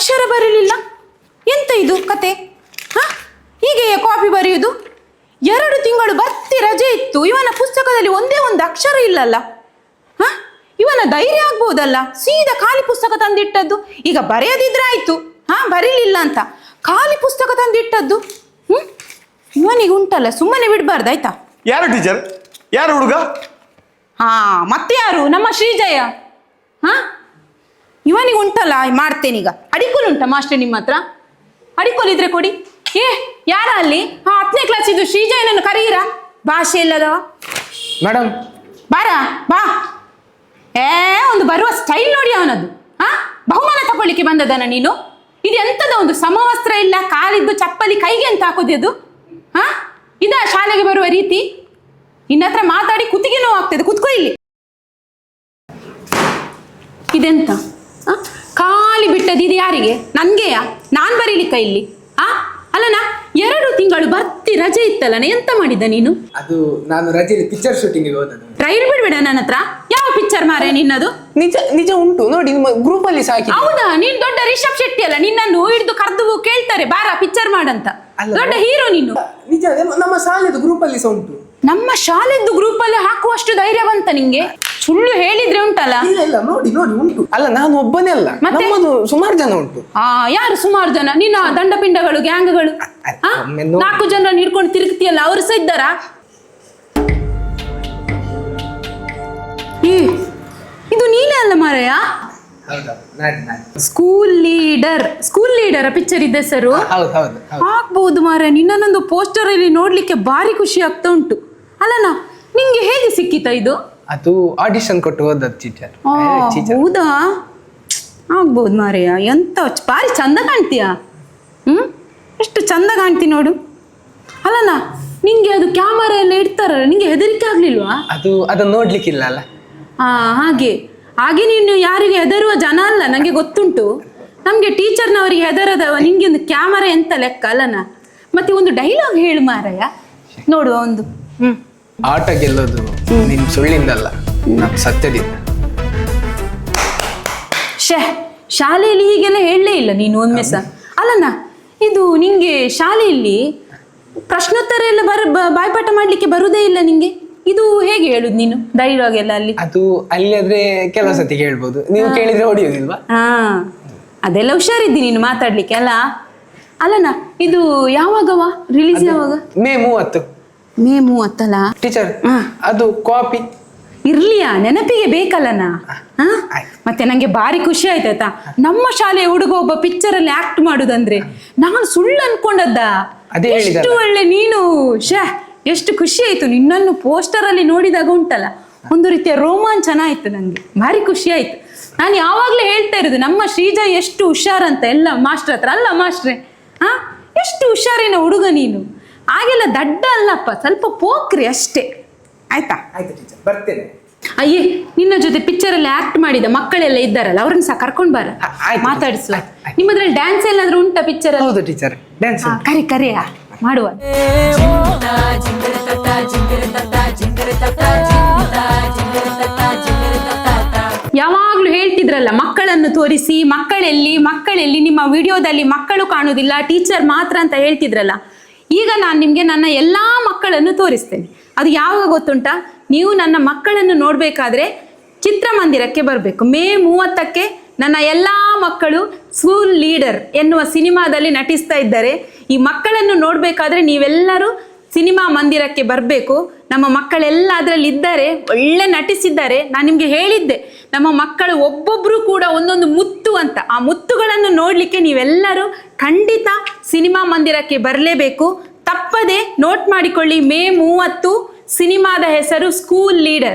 ಅಕ್ಷರ ಬರಲಿಲ್ಲ? ಎಂತ ಇದು ಕತೆ? ಹಾ? ಹೀಗೆಯೇ ಕಾಪಿ ಬರೆಯುವುದು ಎರಡು ತಿಂಗಳು ಬರ್ತಿ ರಜೆ ಇತ್ತು. ಇವನ ಪುಸ್ತಕದಲ್ಲಿ ಒಂದೇ ಒಂದು ಅಕ್ಷರ ಇಲ್ಲಲ್ಲ. ಹ? ಇವನ ಧೈರ್ಯ ಆಗ್ಬೋದಲ್ಲ? ಸೀದಾ ಖಾಲಿ ಪುಸ್ತಕ ತಂದಿಟ್ಟದ್ದು? ಈಗ ಬರೆಯದಿದ್ರೆ ಆಯ್ತು. ಹಾ? ಬರೀಲಿಲ್ಲ ಅಂತ. ಖಾಲಿ ಪುಸ್ತಕ ತಂದಿಟ್ಟದ್ದು? ಹ್ಮ್? ಇವನಿಗೆ ಉಂಟಲ್ಲ ಸುಮ್ಮನೆ ಬಿಡಬಾರ್ದು ಆಯ್ತಾ? ಯಾರು ಟೀಚರ್ ಯಾರು ಹುಡುಗ? ಹಾ ಮತ್ತೆ ಯಾರು? ನಮ್ಮ ಶ್ರೀಜಯ? ಹಾ? ಇವನಿಗೆ ಉಂಟಲ್ಲ ಮಾಡ್ತೇನೀಗ ಅಡಿಕೋಲ್ ಉಂಟಾ ಮಾಸ್ಟರ್ ನಿಮ್ಮ ಹತ್ರ? ಅಡಿಕೋಲ್ ಇದ್ರೆ ಕೊಡಿ. ಏ ಯಾರ ಅಲ್ಲಿ? ಹಾ ಹತ್ತನೇ ಕ್ಲಾಸ್ ಇದು ಶ್ರೀಜಯನನ್ನು ಕರೀರಾ? ಭಾಷೆ ಇಲ್ಲದವ ಮೇಡಮ್ ಬಾರ ಬಾ. ಏ ಒಂದು ಬರುವ ಸ್ಟೈಲ್ ನೋಡಿ ಅವನದ್ದು ಹಾ ಬಹುಮಾನ ತಗೊಳ್ಳಿಕ್ಕೆ ಬಂದದನ ನೀನು? ಇದು ಎಂತದ ಒಂದು ಸಮವಸ್ತ್ರ ಇಲ್ಲ ಕಾಲಿದ್ದು ಚಪ್ಪಲಿ ಕೈಗೆ ಅಂತ ಹಾಕೋದು ಅದು ಹಾ ಇದ ಶಾಲೆಗೆ ಬರುವ ರೀತಿ? ನಿನ್ನ ಹತ್ರ ಮಾತಾಡಿ ಕುತ್ತಿಗೆ ನೋವು ಆಗ್ತದೆ ಕುತ್ಕೋ ಇಲ್ಲಿ. ಇದೆಂತ? ಖಾಲಿ ಬಿಟ್ಟದ್ದು ಇದು ಯಾರಿಗೆ? ನನ್ಗೆಯಾ? ನಾನ್ ಬರೀಲಿಕ್ಕ ಇಲ್ಲಿ? ಆ ಅಲ್ಲನ ಎರಡು ತಿಂಗಳು ಬರ್ತಿ ರಜೆ ಇತ್ತಲ್ಲನ ಎಂತ ಮಾಡಿದ ನೀನು? ಅದು ನಾನು ರಜೆಯಲ್ಲಿ ಪಿಕ್ಚರ್ ಶೂಟಿಂಗ್ ಹೋದದ್ದು. ಟ್ರೈಲ್ ಬಿಡ್ಬೇಡ ನನ್ನ ಹತ್ರ. ಯಾವ ಪಿಕ್ಚರ್ ಮಾರೆ ನಿನ್ನದು? ನಿಜ ನಿಜ ಉಂಟು. ನೋಡಿ ನಿಮ್ಮ ಗ್ರೂಪ್ ಅಲ್ಲಿ ಸಾಕಿ ಹೌದಾ? ನೀನ್ ದೊಡ್ಡ ರಿಷಬ್ ಶೆಟ್ಟಿ ಅಲ್ಲ. ನಿನ್ನನ್ನು ಹಿಡಿದು ಕರೆದು ಕೇಳ್ತಾರೆ. ಬಾರ ಪಿಕ್ಚರ್ ಮಾಡಂತ. ದೊಡ್ಡ ಹೀರೋ ನೀನು. ನಿಜ ನಮ್ಮ- ನಮ್ಮ ಶಾಲೆದು ಗ್ರೂಪ್ ಅಲ್ಲಿ ಸಹ ಉಂಟು. ನಮ್ಮ ಶಾಲೆದು ಗ್ರೂಪ್ ಅಲ್ಲಿ ಹಾಕುವಷ್ಟು ಧೈರ್ಯವಂತ ನಿಂಗೆ? ಸುಳ್ಳು ಹೇಳಿದ್ರೆ ಉಂಟಲ್ಲ? ಇಲ್ಲ ಇಲ್ಲ ನೋಡಿ ನೋಡಿ ಉಂಟು. ಅಲ್ಲ ನಾನು ಒಬ್ಬನೇ ಅಲ್ಲ. ಮತ್ತೆ? ನಮ್ಮದು ಸುಮಾರು ಜನ ಉಂಟು. ಆ ಯಾರು ಸುಮಾರು ಜನ? ನಿನ್ನ ದಂಡಪಿಂಡಗಳು ಗ್ಯಾಂಗ್ಗಳು? ಆ? ಒಮ್ಮೆ ನೋಡಿ. ನಾಲ್ಕು ಜನರನ್ನು ಹಿಡ್ಕೊಂಡು ತಿರುಗ್ತಿಯಲ್ಲ ಅವರು ಸಹ ಇದ್ದಾರಾ? ಏ, ಇದು ನೀನೇ ಅಲ್ಲ ಮಾರಯ್ಯ? School leader school leader picture ಇದೆ ಹೆಸರು ಹೌದು ಹೌದು ಹೌದು. ಆಗ್ಬಹುದು ಮಾರ ನಿನ್ನನ್ನೊಂದು ಪೋಸ್ಟರ್ ಅಲ್ಲಿ ನೋಡ್ಲಿಕ್ಕೆ ಭಾರಿ ಖುಷಿ ಆಗ್ತಾ ಉಂಟು. ಅಲ್ಲನ ನಿಂಗೆ ಹೇಗೆ ಸಿಕ್ಕಿತ ಇದು? ಅದು ಆಡಿಷನ್ ಕೊಟ್ಟು ಹೋದದ್ದು ಟೀಚರ್ ಹೌದಾ? ಆಗ್ಬೋದು ಮಾರಿಯ ಎಂತ ಭಾರಿ ಚಂದ ಕಾಣ್ತೀಯ? ಹ್ಮ್? ಎಷ್ಟು ಚಂದ ಕಾಣ್ತಿ ನೋಡು. ಅಲ್ಲನ ನಿಂಗೆ ಅದು ಕ್ಯಾಮರಾ ಎಲ್ಲ ಇಡ್ತಾರಲ್ಲ ನಿಂಗೆ ಹೆದರಿಕೆ ಆಗ್ಲಿಲ್ವಾ? ಅದು ಅದನ್ನ ನೋಡ್ಲಿಕ್ಕಿಲ್ಲ ಅಲ್ಲ? ಹಾ ಹಾಗೆ. ಹಾಗೆ ನೀನು ಯಾರಿಗೆ ಹೆದರುವ ಜನ ಅಲ್ಲ ನಂಗೆ ಗೊತ್ತುಂಟು. ನಮ್ಗೆ ಟೀಚರ್ನವರಿಗೆ ಹೆದರದವ ನಿಂಗೆ ಒಂದು ಕ್ಯಾಮರಾ ಎಂತ ಲೆಕ್ಕ ಅಲ್ಲನಾ ಮತ್ತೆ ಒಂದು ಡೈಲಾಗ್ ಹೇಳು ಮಾರಯ್ಯ. ನೋಡುವ ಒಂದು. ಹ್ಮ್. ಆಟ ಗೆಲ್ಲೋದು ನಿಮ್ ಸುಳ್ಳಿಂದಲ್ಲ ನಮ್ ಸತ್ಯದಿಂದ. ಶೇ ಶಾಲೆಯಲ್ಲಿ ಹೀಗೆಲ್ಲ ಹೇಳಲೇ ಇಲ್ಲ ನೀನು ಒಮ್ಮೆ ಸಹ. ಅಲ್ಲನ ಇದು ನಿಂಗೆ ಶಾಲೆಯಲ್ಲಿ ಪ್ರಶ್ನೋತ್ತರ ಎಲ್ಲ ಬರ ಬ- ಬಾಯ್ಪಾಠ ಮಾಡ್ಲಿಕ್ಕೆ ಬರುದೇ ಇಲ್ಲ ನಿಂಗೆ? ಇದು ಹೇಗೆ ಹೇಳುದು ನೀನು ಡೈಲಾಗ್ ಎಲ್ಲ ಅಲ್ಲಿ? ಅದು ಅಲ್ಲಿ ಆದ್ರೆ ಕೆಲವು ಸತಿ ಹೇಳ್ಬೋದು. ನೀವು ಕೇಳಿದ್ರೆ ಹೊಡಿಯೋದಿಲ್ವಾ ಹಾ ಅದೆಲ್ಲ ಹುಷಾರಿದ್ದಿ ನೀನು ಮಾತಾಡ್ಲಿಕ್ಕೆ ಅಲ್ಲ? ಅಲ್ಲನ ಇದು ಯಾವಾಗವಾ ರಿಲೀಸ್ ಯಾವಾಗ? ಮೇ ಮೂವತ್ತು. ಮೇ ಮೂವತ್ತಲ್ಲ? ಟೀಚರ್. ಅದು ಕಾಪಿ ಇರ್ಲಿಯ? ನೆನಪಿಗೆ ಬೇಕಲ್ಲನ? ಹಾ? ಮತ್ತೆ ನಂಗೆ ಭಾರಿ ಖುಷಿ ಆಯ್ತಾಯ್ತಾ ನಮ್ಮ ಶಾಲೆಯ ಹುಡುಗ ಒಬ್ಬ ಪಿಕ್ಚರ್ ಅಲ್ಲಿ ಆಕ್ಟ್ ಮಾಡುದಂದ್ರೆ ನಾನು ಸುಳ್ಳು ಅನ್ಕೊಂಡದ್ದ. ಎಷ್ಟು ಒಳ್ಳೆ ನೀನು. ಶಾ ಎಷ್ಟು ಖುಷಿ ಆಯ್ತು. ನಿನ್ನನ್ನು ಪೋಸ್ಟರ್ ಅಲ್ಲಿ ನೋಡಿದಾಗ ಉಂಟಲ್ಲ? ಒಂದು ರೀತಿಯ ರೋಮಾಂಚನ ಆಯ್ತು ನಂಗೆ. ಭಾರಿ ಖುಷಿ ಆಯ್ತು. ನಾನು ಯಾವಾಗ್ಲೂ ಹೇಳ್ತಾ ಇರೋದು ನಮ್ಮ ಶ್ರೀಜಾ ಎಷ್ಟು ಹುಷಾರಂತ ಎಲ್ಲ ಮಾಸ್ಟರ್ ಹತ್ರ. ಅಲ್ಲ ಮಾಸ್ಟ್ರೆ ಹಾ? ಎಷ್ಟು ಹುಷಾರಿನ ಹುಡುಗ ನೀನು. ಹಾಗೆಲ್ಲ ದಡ್ಡ ಅಲ್ಲಪ್ಪ ಸ್ವಲ್ಪ ಪೋಕ್ರಿ ಅಷ್ಟೇ. ಆಯ್ತಾ? ಆಯ್ತು ಟೀಚರ್ ಬರ್ತೇನೆ. ಅಯ್ಯೇ ನಿನ್ನ ಜೊತೆ ಪಿಕ್ಚರ್ ಅಲ್ಲಿ ಆಕ್ಟ್ ಮಾಡಿದ ಮಕ್ಕಳೆಲ್ಲ ಇದ್ದಾರಲ್ಲ ಅವ್ರನ್ನ ಸಹ ಕರ್ಕೊಂಡ್ ಬಾರ. ಆಯ್ತು. ಮಾತಾಡಿಸುವ. ನಿಮ್ಮದ್ರಲ್ಲಿ ಡ್ಯಾನ್ಸ್ ಏನಾದ್ರೂ ಉಂಟಾ ಪಿಕ್ಚರ್ ಅಲ್ಲಿ? ಹೌದು ಟೀಚರ್ ಡ್ಯಾನ್ಸ್ ಕರೆ ಕರಿ ಕರಿಯ ಮಾಡುವ. ಯಾವಾಗ್ಲೂ ಹೇಳ್ತಿದ್ರಲ್ಲ ಮಕ್ಕಳನ್ನು ತೋರಿಸಿ ಮಕ್ಕಳೆಲ್ಲಿ ಮಕ್ಕಳೆಲ್ಲಿ ನಿಮ್ಮ ವಿಡಿಯೋದಲ್ಲಿ ಮಕ್ಕಳು ಕಾಣುವುದಿಲ್ಲ ಟೀಚರ್ ಮಾತ್ರ ಅಂತ ಹೇಳ್ತಿದ್ರಲ್ಲ. ಈಗ ನಾನು ನಿಮಗೆ ನನ್ನ ಎಲ್ಲ ಮಕ್ಕಳನ್ನು ತೋರಿಸ್ತೇನೆ. ಅದು ಯಾವಾಗ ಗೊತ್ತುಂಟಾ? ನೀವು ನನ್ನ ಮಕ್ಕಳನ್ನು ನೋಡಬೇಕಾದ್ರೆ ಚಿತ್ರಮಂದಿರಕ್ಕೆ ಬರಬೇಕು. ಮೇ ಮೂವತ್ತಕ್ಕೆ ನನ್ನ ಎಲ್ಲ ಮಕ್ಕಳು ಸ್ಕೂಲ್ ಲೀಡರ್ ಎನ್ನುವ ಸಿನಿಮಾದಲ್ಲಿ ನಟಿಸ್ತಾ ಇದ್ದಾರೆ. ಈ ಮಕ್ಕಳನ್ನು ನೋಡಬೇಕಾದ್ರೆ ನೀವೆಲ್ಲರೂ ಸಿನಿಮಾ ಮಂದಿರಕ್ಕೆ ಬರಬೇಕು. ನಮ್ಮ ಮಕ್ಕಳೆಲ್ಲ ಅದರಲ್ಲಿ ಇದ್ದಾರೆ, ಒಳ್ಳೆ ನಟಿಸಿದ್ದಾರೆ. ನಾನು ನಿಮಗೆ ಹೇಳಿದ್ದೆ, ನಮ್ಮ ಮಕ್ಕಳು ಒಬ್ಬೊಬ್ಬರು ಕೂಡ ಒಂದೊಂದು ಮುತ್ತು ಅಂತ. ಆ ಮುತ್ತುಗಳನ್ನು ನೋಡಲಿಕ್ಕೆ ನೀವೆಲ್ಲರೂ ಖಂಡಿತ ಸಿನಿಮಾ ಮಂದಿರಕ್ಕೆ ಬರಲೇಬೇಕು. ತಪ್ಪದೆ ನೋಟ್ ಮಾಡಿಕೊಳ್ಳಿ, ಮೇ ಮೂವತ್ತು ಸಿನಿಮಾದ ಹೆಸರು ಸ್ಕೂಲ್ ಲೀಡರ್